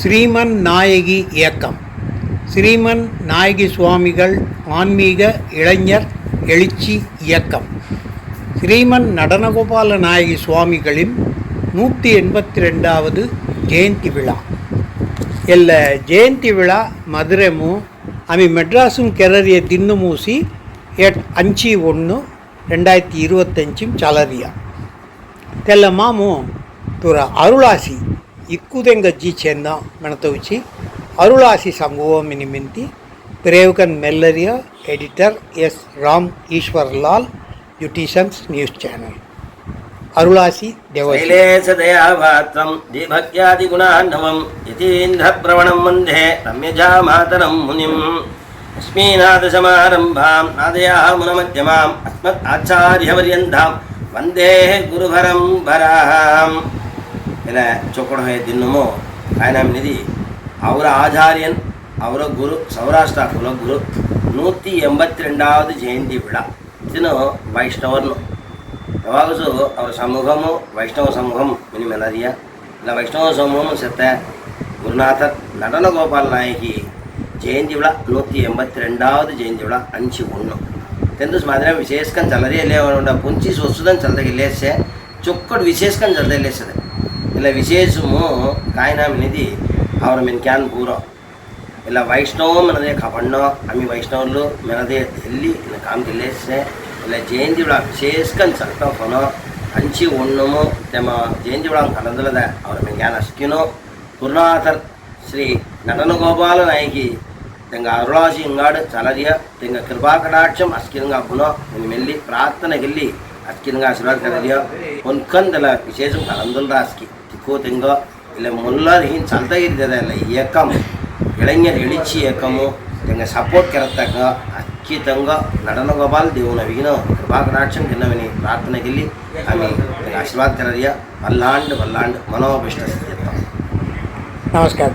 ஸ்ரீமன் நாயகி இயக்கம். ஸ்ரீமன் நாயகி சுவாமிகள் ஆன்மீக இளைஞர் எழுச்சி இயக்கம். ஸ்ரீமன் நடனகோபால நாயகி சுவாமிகளின் நூற்றி எண்பத்தி ரெண்டாவது ஜெயந்தி விழா. ಎಲ್ಲ ಜಯಂತಿ ವಿಳ ಮಧುರೆಮು ಅಮಿ ಮೆಡ್ರಾಸು ಕೆರರಿಯ ದಿನ್ನು எட் அஞ்சு ஒன்று ரெண்டாயிரத்தி இருபத்தஞ்சும் ಚಲರಿಯ தெல்ல மாமு ತುರ அருளாசி. ಇಕ್ಕುದೆಂಗಜ್ಜಿ ಚೆನ್ನ ಮಣತೌಚಿ ಅರುಳಾಸಿ ಸಂಗೋಮಿನಿ ಮಿಂತಿ ಪ್ರೇವಕನ್ ಮೆಲ್ಲರಿಯ ಎಡಿಟರ್ ಎಸ್ ರಾಮ್ ಈಶ್ವರ್ ಲಾಲ್ ಯುಟಿಸಮ್ಸ್ ನ್ಯೂಸ್ ಚಾನೆಲ್ అరుళాసి దేవశైలేశదయావాత్వం దీభక్త్యాదిగుణాన్నవం యతీంద్రప్రవణం వందే రమ్యజామాతరం మునిం. లక్ష్మీనాథసమారంభాం నాదయాः మునమధ్యమాం అస్మద్ ఆచార్యవర్యంతాం వందే గురుభరం భరాం என சொக்கணஹய தின்னமோ? காயனாமிநிதி அவர ஆச்சாரியன் அவர குரு சௌராஷ்டிரா குலகுரு நூற்றி ಎಂಬತ್ತ್ ரெண்டாவது ஜெயந்தி விழா. ಇದನ್ನು ವೈಷ್ಣವನು ಯಾವಾಗಸು ಅವರ ಸಮೂಹಮು ವೈಷ್ಣವ ಸಮೂಹಂ ಮಿನಿಮೆಲರಿಯ ಇಲ್ಲ ವೈಷ್ಣವ ಸಮೂಹಂ ಸತ್ತ ಗುರುನಾಥರ್ நடன கோபால் நாயகி ஜெயந்தி விழா நூற்றி எண்பத்தி ரெண்டாவது ஜெயந்தி விழா அஞ்சு ஒன்று. தெந்தஸ் மாதிரி விசேஷ்கன் ಚಲ್ಲದೇ ಇಲ್ಲೇ ಪುಂಚಿ ಸ್ವಸ್ತದನ್ ಚಲ್ಲದೆ ಇಲ್ಲೇ ಸೆ ಚೊಕ್ಕಡ್ ವಿಶೇಷಕನ್ ಚಲ್ಲದೆ ಇಲ್ಲೇ ಸದೆ ఇలా విశేషము కాయనామినది ఆవిడ మేము క్యాన్ పూరం ఇలా వైష్ణవం మనదే కపండం అమ్మి వైష్ణవులు మనదే తెల్లి ఇలా కామ్ తెలియస్తే ఇలా జయంతి విడా చేసుకొని చక్కగా కొనం మంచి ఉండము తమ జయంతి విడా కనదలదా? ఆవిడ మేము క్యాన్ అసకినో. పురుణాథర్ శ్రీ నటన గోపాల నాయకి ఇంకా అరుళాజీ ఇంగాడు చలదియ ఇంకా కృపాకటాక్షం అస్కిరంగా గుణం నేను వెళ్ళి ప్రార్థనకి వెళ్ళి అస్కిరంగా ఆశీర్వాదం కలదియో. కొనుక్కొని విశేషం కలందులు రాసుకి. ಕೂತಿಂಗೋ ಇಲ್ಲ ಮುಲ್ಲಾದ ಹಿಂಗೆ ಚಲ್ತಾ ಇರ್ತದೆ ಅಲ್ಲ ಈ ಏಕಮ್ ಇಳಂಗಿಯರ ಎಳಿಚಿ ಏಕಮು ಹಿಂಗೆ ಸಪೋರ್ಟ್ ಕೆರತ್ತಾಗ ಅಕ್ಕಿ ತಂಗ ನಡನಗೋಬಾಲ್ ದೇವು ನವಿಗಿನ ಕೃಪಾಕಟಾಕ್ಷನ್ ಗಿನ್ನವಿನಿ ಪ್ರಾರ್ಥನೆಗಿಲ್ಲಿ ಆಮಿ ಆಶೀರ್ವಾದ ಕರರಿಯ ವಲ್ಲಾಂಡ್ ವಲ್ಲಾಂಡ್ ಮನೋಭಿಷ್ಟ ನಮಸ್ಕಾರ